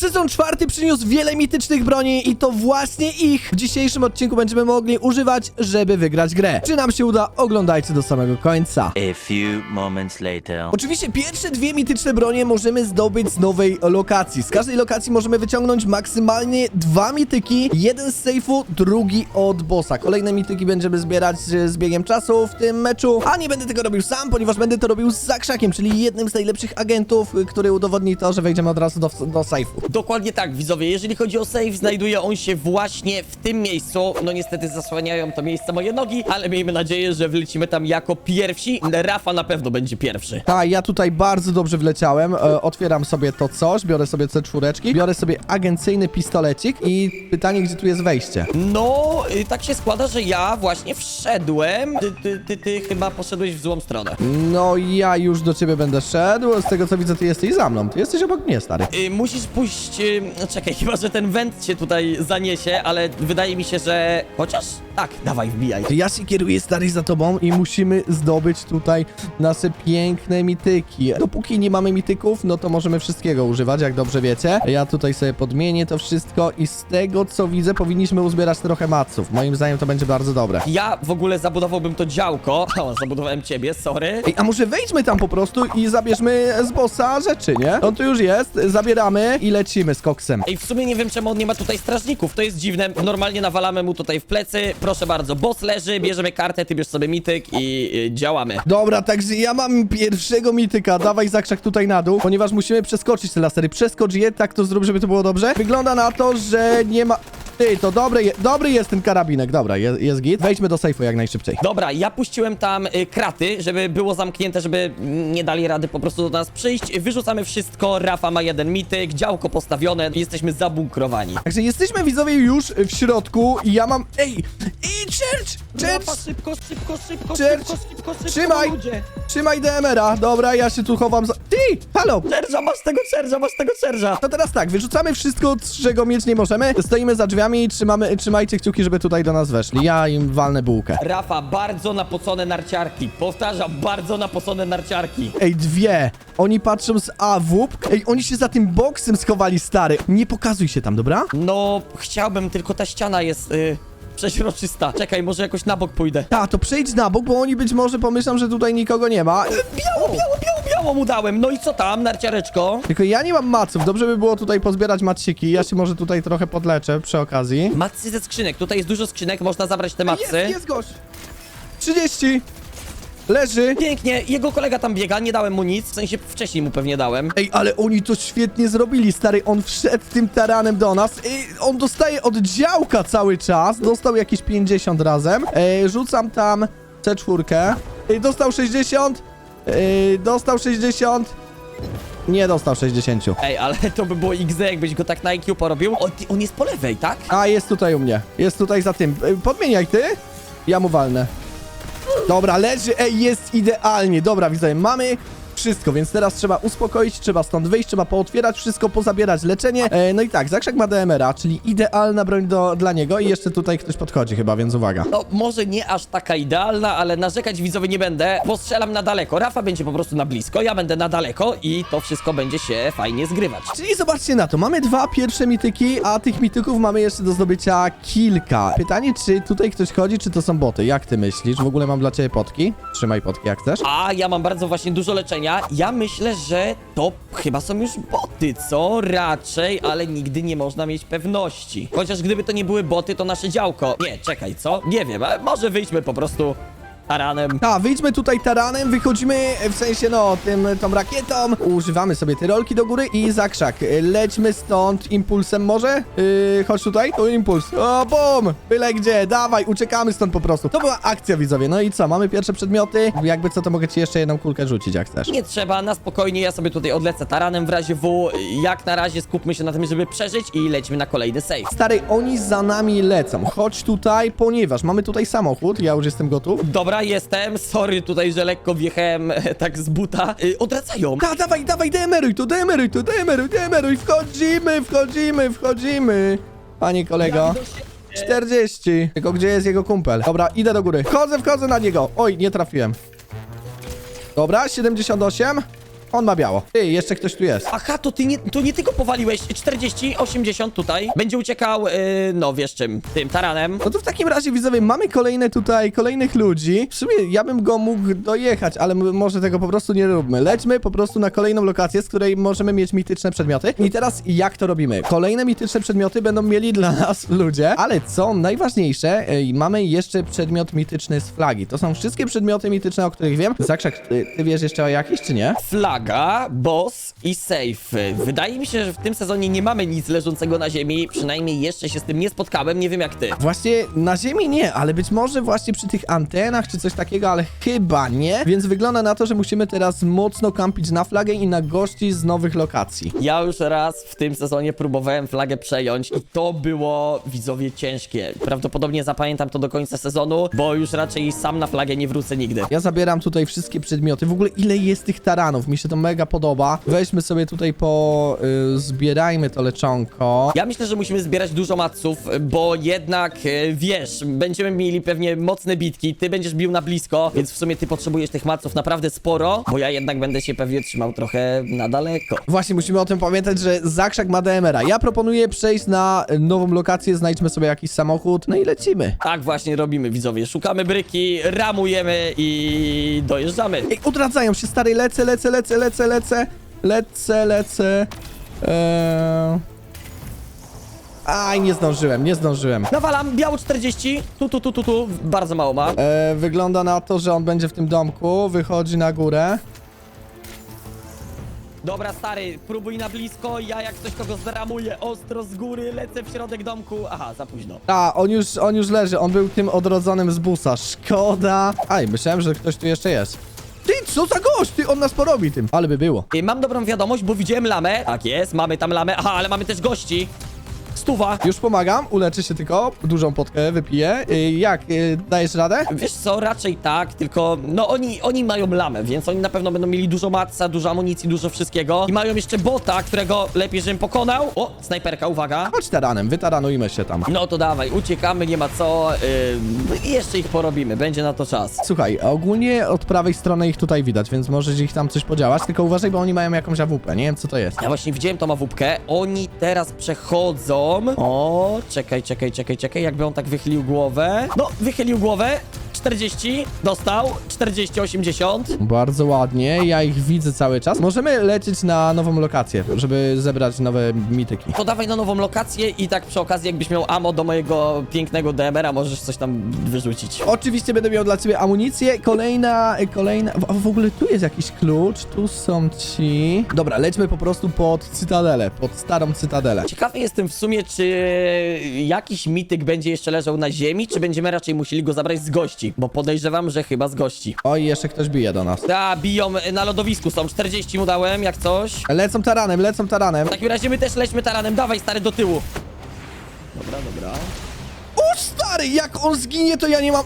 Sezon czwarty przyniósł wiele mitycznych broni i to właśnie ich w dzisiejszym odcinku będziemy mogli używać, żeby wygrać grę. Czy nam się uda? Oglądajcie do samego końca. A few moments later. Oczywiście pierwsze dwie mityczne bronie możemy zdobyć z nowej lokacji. Z każdej lokacji możemy wyciągnąć maksymalnie dwa mityki, jeden z sejfu, drugi od bossa. Kolejne mityki będziemy zbierać z biegiem czasu w tym meczu, a nie będę tego robił sam, ponieważ będę to robił z Zakrzakiem, czyli jednym z najlepszych agentów, który udowodni to, że wejdziemy od razu do, do sejfu. Dokładnie tak, widzowie. Jeżeli chodzi o save, znajduje on się właśnie w tym miejscu. No niestety zasłaniają to miejsce moje nogi, ale miejmy nadzieję, że wlecimy tam jako pierwsi. Rafa na pewno będzie pierwszy. Tak, ja tutaj bardzo dobrze wleciałem. E, otwieram sobie to coś, biorę sobie C4, biorę sobie agencyjny pistolecik i pytanie, gdzie tu jest wejście? No, y, tak się składa, że ja właśnie wszedłem. Ty, ty, ty, ty chyba poszedłeś w złą stronę. No ja już do ciebie będę szedł. Z tego co widzę, ty jesteś za mną. Ty jesteś obok mnie, stary. Y, musisz pójść. Y, no czekaj, chyba że ten węd cię tutaj zaniesie, ale wydaje mi się, że. Chociaż. Tak, dawaj, wbijaj. Się kieruję, stary, za tobą i musimy zdobyć tutaj nasze piękne mityki. Dopóki nie mamy mityków, no to możemy wszystkiego używać, jak dobrze wiecie. Ja tutaj sobie podmienię to wszystko i z tego co widzę, powinniśmy uzbierać trochę maców. Moim zdaniem to będzie bardzo dobre. Ja w ogóle zabudowałbym to działko. O, zabudowałem ciebie, sorry. Ej, a może wejdźmy tam po prostu i zabierzmy z bossa rzeczy, nie? On tu już jest, zabieramy i lecimy z koksem. Ej, w sumie nie wiem czemu on nie ma tutaj strażników, to jest dziwne. Normalnie nawalamy mu tutaj w plecy. Proszę bardzo, boss leży, bierzemy kartę, ty bierz sobie mityk i y, działamy. Dobra, także ja mam pierwszego mityka. Dawaj zakrzak tutaj na dół, ponieważ musimy przeskoczyć te lasery. Przeskocz je, tak to zrób, żeby to było dobrze. Wygląda na to, że nie ma... Ty, to dobry, je... dobry jest ten karabinek. Dobra, jest, jest git. Wejdźmy do sejfu jak najszybciej. Dobra, ja puściłem tam y, kraty, żeby było zamknięte, żeby nie dali rady po prostu do nas przyjść. Wyrzucamy wszystko, Rafa ma jeden mityk, działko postawione, jesteśmy zabunkrowani. Także jesteśmy widzowie już w środku i ja mam... Ej! Ej, Church! Rafa, Church! szybko, szybko, szybko, Church! szybko, szybko, szybko, Trzymaj! ludzie. Trzymaj DMR-a. Dobra, ja się tu chowam za... Ty! Halo! Serża, masz tego serża, masz tego serża. To teraz tak, wyrzucamy wszystko, czego mieć nie możemy. Stoimy za drzwiami i trzymamy, trzymajcie kciuki, żeby tutaj do nas weszli. Ja im walnę bułkę. Rafa, bardzo napocone narciarki. Powtarzam, bardzo napocone narciarki. Ej, dwie. Oni patrzą z AWP. Ej, oni się za tym boksem schowali, stary. Nie pokazuj się tam, dobra? No, chciałbym, tylko ta ściana jest y, przeźroczysta. Czekaj, może jakoś na bok pójdę. Ta, to przejdź na bok, bo oni być może pomyślą, że tutaj nikogo nie ma. Biało, biało, biało, biało mu dałem. No i co tam, narciareczko? Tylko ja nie mam maców. Dobrze by było tutaj pozbierać maciki. Ja się może tutaj trochę podleczę przy okazji. Macy ze skrzynek. Tutaj jest dużo skrzynek, można zabrać te macy. Jest, jest gość. 30. Leży. Pięknie, jego kolega tam biega, nie dałem mu nic, w sensie wcześniej mu pewnie dałem. Ej, ale oni to świetnie zrobili, stary. On wszedł tym taranem do nas. Ej, on dostaje od działka cały czas. Dostał jakieś 50 razem. Ej, rzucam tam C4. Ej, dostał 60. Ej, dostał 60. Nie dostał 60. Ej, ale to by było XD, jakbyś go tak na IQ porobił. On, on jest po lewej, tak? A, jest tutaj u mnie. Jest tutaj za tym. Ej, Podmieniaj ty. Ja mu walnę. Dobra, leży. Ej, jest idealnie. Dobra, widzę, mamy wszystko, więc teraz trzeba uspokoić, trzeba stąd wyjść, trzeba pootwierać wszystko, pozabierać leczenie. E, no i tak, Zakrzak ma DMR-a, czyli idealna broń do, dla niego i jeszcze tutaj ktoś podchodzi chyba, więc uwaga. No, może nie aż taka idealna, ale narzekać widzowie nie będę. Postrzelam na daleko. Rafa będzie po prostu na blisko, ja będę na daleko i to wszystko będzie się fajnie zgrywać. Czyli zobaczcie na to, mamy dwa pierwsze mityki, a tych mityków mamy jeszcze do zdobycia kilka. Pytanie, czy tutaj ktoś chodzi, czy to są boty? Jak ty myślisz? W ogóle mam dla ciebie potki. Trzymaj potki jak chcesz. A ja mam bardzo właśnie dużo leczenia. Ja myślę, że to chyba są już boty, co? Raczej, ale nigdy nie można mieć pewności. Chociaż gdyby to nie były boty, to nasze działko. Nie, czekaj, co? Nie wiem, może wyjdźmy po prostu taranem. A, wyjdźmy tutaj taranem, wychodzimy, w sensie no, tym, tą rakietą, używamy sobie tyrolki do góry i zakrzak. Lećmy stąd impulsem może? Yy, chodź tutaj, to impuls. O, bum! Byle gdzie, dawaj, uciekamy stąd po prostu. To była akcja, widzowie, no i co, mamy pierwsze przedmioty, jakby co, to mogę ci jeszcze jedną kulkę rzucić, jak chcesz. Nie trzeba, na spokojnie, ja sobie tutaj odlecę taranem w razie W. Jak na razie skupmy się na tym, żeby przeżyć i lećmy na kolejny save. Stary, oni za nami lecą. Chodź tutaj, ponieważ mamy tutaj samochód, ja już jestem gotów. Dobra, jestem. Sorry tutaj, że lekko wjechałem e, tak z buta. Y, odracają. Da, dawaj, dawaj, demeruj to, demeruj to, demeruj, demeruj, wchodzimy, wchodzimy, wchodzimy. Panie kolego. 40. Tylko gdzie jest jego kumpel? Dobra, idę do góry. Wchodzę, wchodzę na niego. Oj, nie trafiłem. Dobra, 78. On ma biało. Ty, jeszcze ktoś tu jest. Aha, to ty nie, to nie ty go powaliłeś. 40, 80 tutaj. Będzie uciekał, yy, no wiesz czym, tym taranem. No to w takim razie, widzowie, mamy kolejne tutaj, kolejnych ludzi. W sumie ja bym go mógł dojechać, ale m- może tego po prostu nie róbmy. Lećmy po prostu na kolejną lokację, z której możemy mieć mityczne przedmioty. I teraz jak to robimy? Kolejne mityczne przedmioty będą mieli dla nas ludzie, ale co najważniejsze, ej, mamy jeszcze przedmiot mityczny z flagi. To są wszystkie przedmioty mityczne, o których wiem. Zakrzak, ty, ty wiesz jeszcze o jakichś, czy nie? Boss i safe. Wydaje mi się, że w tym sezonie nie mamy nic leżącego na ziemi. Przynajmniej jeszcze się z tym nie spotkałem, nie wiem jak ty. Właśnie na ziemi nie, ale być może właśnie przy tych antenach czy coś takiego, ale chyba nie. Więc wygląda na to, że musimy teraz mocno kampić na flagę i na gości z nowych lokacji. Ja już raz w tym sezonie próbowałem flagę przejąć i to było widzowie ciężkie. Prawdopodobnie zapamiętam to do końca sezonu, bo już raczej sam na flagę nie wrócę nigdy. Ja zabieram tutaj wszystkie przedmioty. W ogóle ile jest tych taranów? Mi się to mega podoba. Weźmy sobie tutaj po... Y, zbierajmy to leczonko. Ja myślę, że musimy zbierać dużo maców, bo jednak, e, wiesz, będziemy mieli pewnie mocne bitki, ty będziesz bił na blisko, więc w sumie ty potrzebujesz tych maców naprawdę sporo, bo ja jednak będę się pewnie trzymał trochę na daleko. Właśnie, musimy o tym pamiętać, że Zakrzak ma DMR-a. Ja proponuję przejść na y, nową lokację, znajdźmy sobie jakiś samochód, no i lecimy. Tak właśnie robimy, widzowie. Szukamy bryki, ramujemy i dojeżdżamy. Ej, odradzają się, stary, lecę, lecę, lecę, lecę, lecę, lecę, lecę. Eee... Aj, nie zdążyłem, nie zdążyłem. Nawalam, biało 40, tu, tu, tu, tu, tu, bardzo mało ma. Eee, wygląda na to, że on będzie w tym domku, wychodzi na górę. Dobra, stary, próbuj na blisko, ja jak coś kogo zramuję ostro z góry, lecę w środek domku. Aha, za późno. A, on już, on już leży, on był tym odrodzonym z busa, szkoda. Aj, myślałem, że ktoś tu jeszcze jest. Ty, co za gość, ty, on nas porobi tym. Ale by było. I mam dobrą wiadomość, bo widziałem lamę. Tak jest, mamy tam lamę. Aha, ale mamy też gości. Stuwa. Już pomagam, uleczy się tylko, dużą potkę wypiję. Yy, jak, yy, dajesz radę? Wiesz co, raczej tak, tylko no oni, oni mają lamę, więc oni na pewno będą mieli dużo matca, dużo amunicji, dużo wszystkiego. I mają jeszcze bota, którego lepiej, żebym pokonał. O, snajperka, uwaga. Chodź taranem, wytaranujmy się tam. No to dawaj, uciekamy, nie ma co. Yy, jeszcze ich porobimy, będzie na to czas. Słuchaj, ogólnie od prawej strony ich tutaj widać, więc możesz ich tam coś podziałać, tylko uważaj, bo oni mają jakąś AWP, nie wiem co to jest. Ja właśnie widziałem tą awupkę. Oni teraz przechodzą. O, czekaj, czekaj, czekaj, czekaj. Jakby on tak wychylił głowę. No, wychylił głowę. 40, dostał. 40, 80. Bardzo ładnie, ja ich widzę cały czas. Możemy lecieć na nową lokację, żeby zebrać nowe mityki. To dawaj na nową lokację i tak przy okazji, jakbyś miał ammo do mojego pięknego DMR-a, możesz coś tam wyrzucić. Oczywiście będę miał dla ciebie amunicję. Kolejna, kolejna. W, w ogóle tu jest jakiś klucz, tu są ci. Dobra, lećmy po prostu pod cytadelę, pod starą cytadelę. Ciekawy jestem w sumie, czy jakiś mityk będzie jeszcze leżał na ziemi, czy będziemy raczej musieli go zabrać z gości, bo podejrzewam, że chyba z gości. Oj, jeszcze ktoś bije do nas. A, biją na lodowisku, są 40 mu dałem, jak coś. Lecą taranem, lecą taranem. W takim razie my też lećmy taranem, dawaj stary do tyłu. Dobra, dobra. O, stary, jak on zginie, to ja nie mam...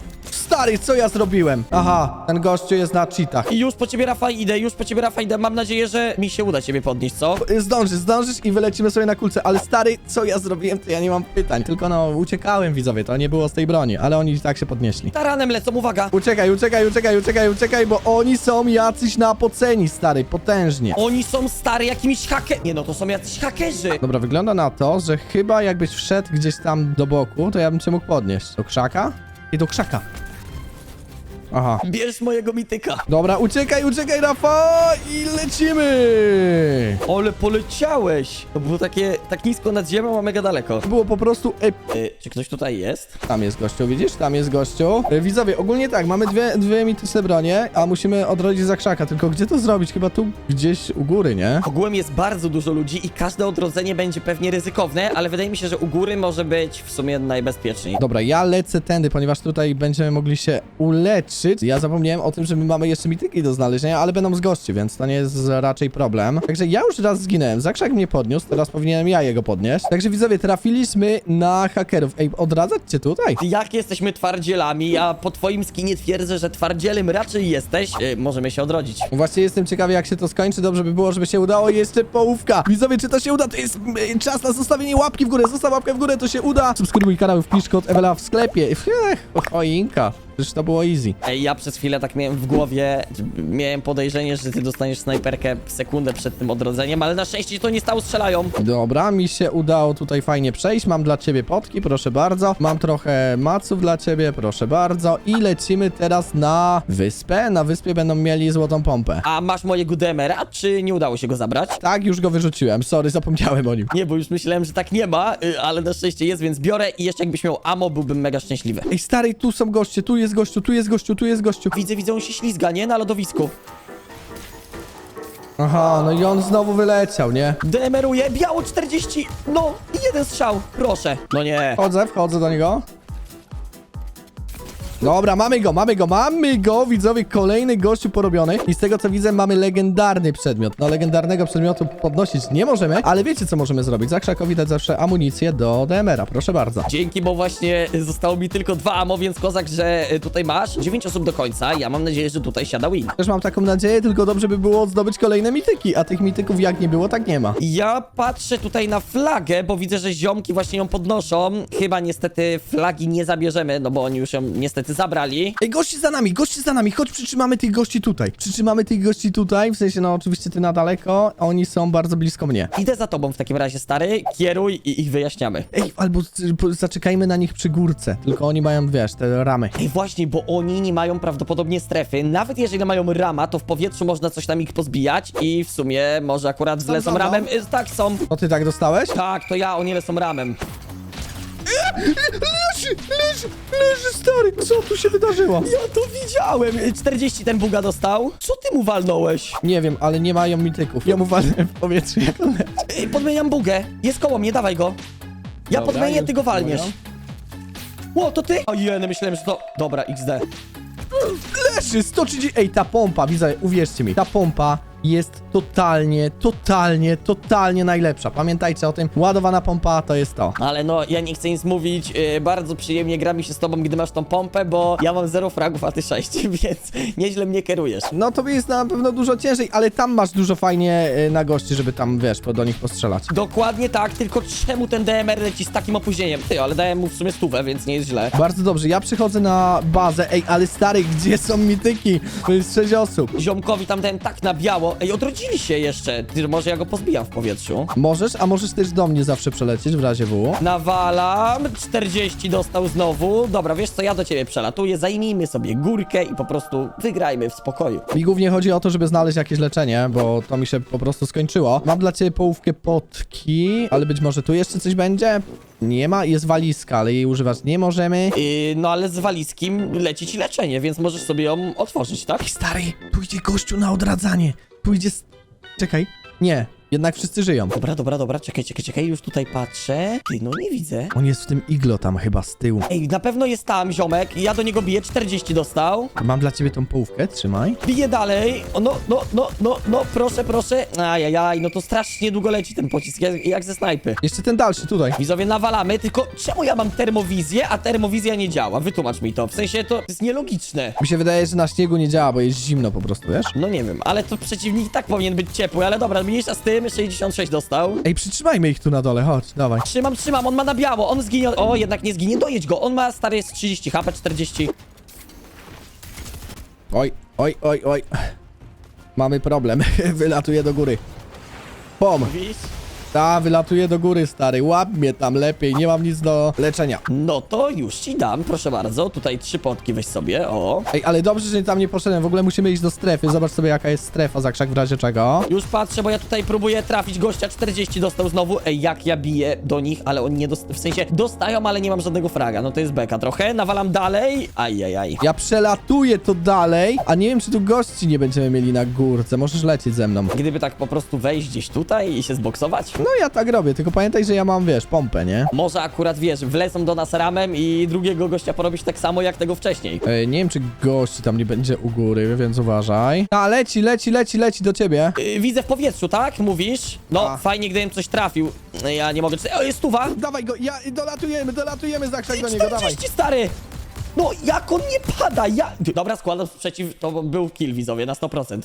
Stary, co ja zrobiłem? Aha, ten gościu jest na cheatach. I już po ciebie Rafa idę, już po ciebie Rafa idę, mam nadzieję, że mi się uda ciebie podnieść, co? Zdążysz, zdążysz i wylecimy sobie na kulce, ale stary, co ja zrobiłem, to ja nie mam pytań. Tylko no, uciekałem widzowie, to nie było z tej broni, ale oni i tak się podnieśli. Taranem lecą, uwaga. Uciekaj, uciekaj, uciekaj, uciekaj, uciekaj, bo oni są jacyś napoceni, stary, potężnie. Oni są stary jakimiś haker... Nie no, to są jacyś hakerzy. Dobra, wygląda na to, że chyba jakbyś wszedł gdzieś tam do boku, to ja bym cię mógł podnieść. Do krzaka? I do krzaka. Aha. Bierz mojego mityka. Dobra, uciekaj, uciekaj, Rafa! I lecimy! Ole, poleciałeś. To było takie, tak nisko nad ziemią, a mega daleko. To było po prostu ep... Y, czy ktoś tutaj jest? Tam jest gościu, widzisz? Tam jest gościu. E, Widzowie, ogólnie tak, mamy dwie, dwie mityczne bronie, a musimy odrodzić za krzaka. Tylko gdzie to zrobić? Chyba tu gdzieś u góry, nie? Ogółem jest bardzo dużo ludzi i każde odrodzenie będzie pewnie ryzykowne, ale wydaje mi się, że u góry może być w sumie najbezpieczniej. Dobra, ja lecę tędy, ponieważ tutaj będziemy mogli się uleczyć. Ja zapomniałem o tym, że my mamy jeszcze mityki do znalezienia, ale będą z gości, więc to nie jest raczej problem. Także ja już raz zginąłem, Zakrzak mnie podniósł, teraz powinienem ja jego podnieść. Także widzowie, trafiliśmy na hakerów. Ej, odradzać cię tutaj? Jak jesteśmy twardzielami, ja po twoim skinie twierdzę, że twardzielem raczej jesteś, y, możemy się odrodzić. Właśnie jestem ciekawy, jak się to skończy. Dobrze by było, żeby się udało. Jeszcze połówka. Widzowie, czy to się uda? To jest mm, czas na zostawienie łapki w górę. Zostaw łapkę w górę, to się uda. Subskrybuj kanał, wpisz kod Ewela w sklepie. Choinka. Przecież to było easy. Ej, ja przez chwilę tak miałem w głowie, miałem podejrzenie, że ty dostaniesz snajperkę sekundę przed tym odrodzeniem, ale na szczęście to nie stało, strzelają. Dobra, mi się udało tutaj fajnie przejść. Mam dla ciebie potki, proszę bardzo. Mam trochę maców dla ciebie, proszę bardzo. I lecimy teraz na wyspę. Na wyspie będą mieli złotą pompę. A masz mojego DMR-a, czy nie udało się go zabrać? Tak, już go wyrzuciłem. Sorry, zapomniałem o nim. Nie, bo już myślałem, że tak nie ma, y, ale na szczęście jest, więc biorę i jeszcze jakbyś miał ammo, byłbym mega szczęśliwy. Ej, stary, tu są goście, tu jest gościu, tu jest gościu, tu jest gościu. Widzę, widzę, on się ślizga, nie? Na lodowisku. Aha, no i on znowu wyleciał, nie? DMR-uje, biało 40, no, i jeden strzał, proszę. No nie. Wchodzę, wchodzę do niego. Dobra, mamy go, mamy go, mamy go, widzowie, kolejny gościu porobiony. I z tego co widzę, mamy legendarny przedmiot. No, legendarnego przedmiotu podnosić nie możemy, ale wiecie co możemy zrobić? Za krzakowi dać zawsze amunicję do DMR-a, proszę bardzo. Dzięki, bo właśnie zostało mi tylko dwa ammo, więc kozak, że y, tutaj masz 9 osób do końca. Ja mam nadzieję, że tutaj siada win. Też mam taką nadzieję, tylko dobrze by było zdobyć kolejne mityki, a tych mityków jak nie było, tak nie ma. Ja patrzę tutaj na flagę, bo widzę, że ziomki właśnie ją podnoszą. Chyba niestety flagi nie zabierzemy, no bo oni już ją niestety zabrali. Ej, gości za nami, gości za nami, chodź przytrzymamy tych gości tutaj. Przytrzymamy tych gości tutaj, w sensie, no oczywiście ty na daleko, oni są bardzo blisko mnie. Idę za tobą w takim razie, stary, kieruj i ich wyjaśniamy. Ej, albo z- po- zaczekajmy na nich przy górce, tylko oni mają, wiesz, te ramy. Ej, właśnie, bo oni nie mają prawdopodobnie strefy. Nawet jeżeli mają rama, to w powietrzu można coś tam ich pozbijać i w sumie może akurat no. ramem. Y, Tak, są. To ty tak dostałeś? Tak, to ja, oni lecą ramem. Leży, leży, leży, stary, co tu się wydarzyło? Ja to widziałem. Y, 40 ten buga dostał. Co ty mu walnąłeś? Nie wiem, ale nie mają mityków. Ja mu walnę w powietrzu, jak on leci. Ej, podmieniam bugę. Jest koło mnie, dawaj go. Ja Dobra, podmienię, już ty go walniesz. Ło, to ty? Ojej, myślałem, że to... Dobra, XD. Leży, 130... Ej, ta pompa, widzę, uwierzcie mi, ta pompa jest totalnie, totalnie, totalnie najlepsza. Pamiętajcie o tym, ładowana pompa to jest to. Ale no, ja nie chcę nic mówić. Yy, bardzo przyjemnie gra mi się z tobą, gdy masz tą pompę, bo ja mam 0 fragów, a ty 6, więc nieźle mnie kierujesz. No to jest na pewno dużo ciężej, ale tam masz dużo fajnie y, na gości, żeby tam, wiesz, po- do nich postrzelać. Dokładnie tak, tylko czemu ten DMR leci z takim opóźnieniem? Ty, ale dałem mu w sumie stówę, więc nie jest źle. Bardzo dobrze, ja przychodzę na bazę. Ej, ale stary, gdzie są mityki? To jest 6 osób. Ziomkowi tam dałem tak na biało. Ej, odrodzili się jeszcze. Ty, może ja go pozbijam w powietrzu. Możesz, a możesz też do mnie zawsze przelecieć w razie W. Nawalam, 40 dostał znowu. Dobra, wiesz co, ja do ciebie przelatuję, zajmijmy sobie górkę i po prostu wygrajmy w spokoju. Mi głównie chodzi o to, żeby znaleźć jakieś leczenie, bo to mi się po prostu skończyło. Mam dla ciebie połówkę potki, ale być może tu jeszcze coś będzie? Nie ma, jest walizka, ale jej używać nie możemy. Yy, no ale z walizkim leci ci leczenie, więc możesz sobie ją otworzyć, tak? Ej, stary, tu idzie gościu na odradzanie. Tu idzie... s- Czekaj. Nie, jednak wszyscy żyją. Dobra, dobra, dobra, czekaj, czekaj, czekaj, już tutaj patrzę. Ty, no nie widzę. On jest w tym iglo tam chyba z tyłu. Ej, na pewno jest tam ziomek, ja do niego biję, 40 dostał. Mam dla ciebie tą połówkę, trzymaj. Biję dalej, o, no, no, no, no, no, proszę, proszę. Ajajaj, no to strasznie długo leci ten pocisk, jak, jak ze snajpy. Jeszcze ten dalszy, tutaj. Widzowie, nawalamy, tylko czemu ja mam termowizję, a termowizja nie działa? Wytłumacz mi to, w sensie to jest nielogiczne. Mi się wydaje, że na śniegu nie działa, bo jest zimno po prostu, wiesz? No nie wiem, ale to przeciwnik i tak powinien być ciepły, ale dobra, mniejsza z tym, 66 dostał. Ej, przytrzymajmy ich tu na dole, chodź, dawaj. Trzymam, trzymam, on ma na biało, on zginie. O, jednak nie zginie, dojedź go. On ma stary jest 30 HP, 40. Oj, oj, oj, oj. Mamy problem. Wylatuje do góry. Pom. Widzisz? Ta, wylatuje do góry, stary. Łap mnie tam lepiej, nie mam nic do leczenia. No to już ci dam, proszę bardzo. Tutaj trzy potki weź sobie, o. Ej, ale dobrze, że tam nie poszedłem. W ogóle musimy iść do strefy. Zobacz sobie, jaka jest strefa za krzak w razie czego. Już patrzę, bo ja tutaj próbuję trafić gościa, 40 dostał znowu. Ej, jak ja biję do nich, ale oni nie dostają, w sensie dostają, ale nie mam żadnego fraga. No to jest beka trochę, nawalam dalej. Ajajaj. Ja przelatuję to dalej, a nie wiem, czy tu gości nie będziemy mieli na górce. Możesz lecieć ze mną. Gdyby tak po prostu wejść gdzieś tutaj i się zboksować? No ja tak robię, tylko pamiętaj, że ja mam, wiesz, pompę, nie? Może akurat, wiesz, wlecą do nas ramem i drugiego gościa porobić tak samo jak tego wcześniej. Ej, nie wiem, czy gości tam nie będzie u góry, więc uważaj. A, leci, leci, leci, leci do ciebie. Yy, widzę w powietrzu, tak? Mówisz? No, A. fajnie, gdybym coś trafił. Ja nie mogę... O, jest tuwa! Dawaj go, ja, dolatujemy, dolatujemy za krzak do niego, dawaj. 40, stary! No, jak on nie pada? Ja... Dobra, składam sprzeciw, to był kill, widzowie, na 100%.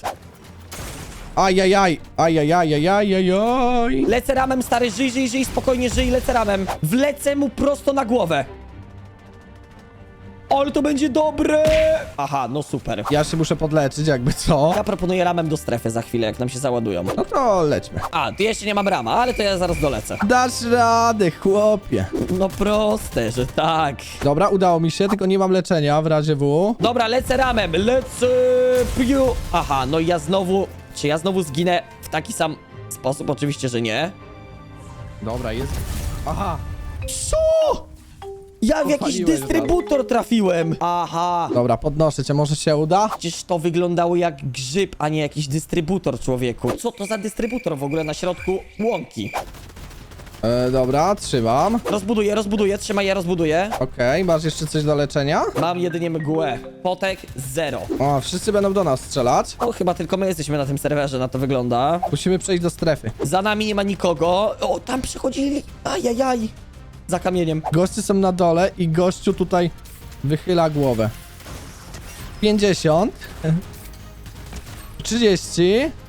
Ajajaj, ajajajajajajaj. Lecę ramem, stary, żyj, żyj, żyj, spokojnie żyj, lecę ramem. Wlecę mu prosto na głowę. Ale to będzie dobre! Aha, no super. Ja się muszę podleczyć, jakby co. Ja proponuję ramem do strefy za chwilę, jak nam się załadują. No to lećmy. A, tu jeszcze nie mam rama, ale to ja zaraz dolecę. Dasz radę, chłopie. No proste, że tak. Dobra, udało mi się, tylko nie mam leczenia w razie W. Dobra, lecę ramem, lecę piu. Aha, no i ja znowu, czy ja znowu zginę w taki sam sposób? Oczywiście, że nie. Dobra, jest. Aha. Co? Ja w jakiś Popaliłeś dystrybutor trafiłem. Aha. Dobra, podnoszę cię, może się uda? Przecież to wyglądało jak grzyb, a nie jakiś dystrybutor, człowieku. Co to za dystrybutor w ogóle na środku łąki? E, dobra, trzymam. Rozbuduję, rozbuduję, trzymaj, ja rozbuduję. Okej, masz jeszcze coś do leczenia? Mam jedynie mgłę. Potek zero. O, wszyscy będą do nas strzelać. O, chyba tylko my jesteśmy na tym serwerze, na to wygląda. Musimy przejść do strefy. Za nami nie ma nikogo. O, tam przychodzili. Ajajaj. Za kamieniem. Goście są na dole i gościu tutaj wychyla głowę. 50 30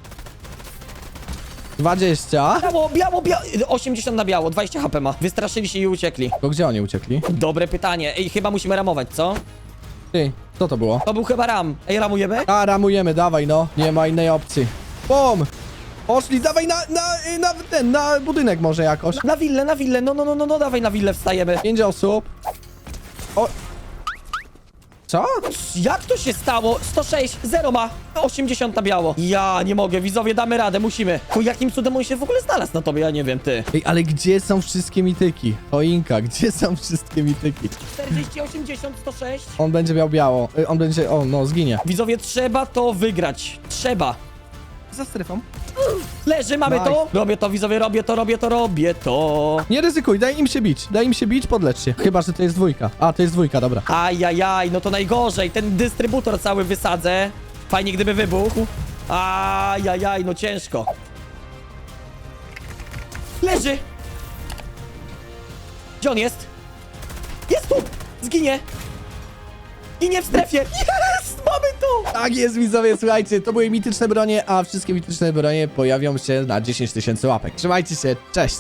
20 Biało, biało, biało. 80 na biało, 20 HP ma. Wystraszyli się i uciekli. To gdzie oni uciekli? Dobre pytanie. Ej, chyba musimy ramować, co? Ty, co to było? To był chyba ram. Ej, ramujemy? A, ramujemy, dawaj no. Nie ma innej opcji. Bum! Poszli, dawaj na, na, na ten, na budynek może jakoś. Na willę, na willę. No, no, no, no, no, dawaj na willę wstajemy. Pięć osób. O... Co? Jak to się stało? 106, 0 ma. 80 na biało. Ja nie mogę, widzowie, damy radę, musimy. Ku jakim cudem on się w ogóle znalazł na tobie, ja nie wiem, ty. Ej, ale gdzie są wszystkie mityki? Choinka, gdzie są wszystkie mityki? 40, 80, 106. On będzie miał biało. Y, On będzie, o no, zginie. Widzowie, trzeba to wygrać. Trzeba. Za strefą. Leży, mamy Nice. to. Robię to, widzowie, robię to, robię to, robię to. Nie ryzykuj, daj im się bić. Daj im się bić, podlecz się. Chyba, że to jest dwójka. A, to jest dwójka, dobra. Ajajaj, no to najgorzej. Ten dystrybutor cały wysadzę. Fajnie, gdyby wybuchł. Ajajaj, no ciężko. Leży. Gdzie on jest? Jest tu! Zginie! Ginie w strefie! Jest! Mamy to! Tak jest, widzowie, słuchajcie, to były mityczne bronie, a wszystkie mityczne bronie pojawią się na 10 tysięcy łapek. Trzymajcie się, cześć!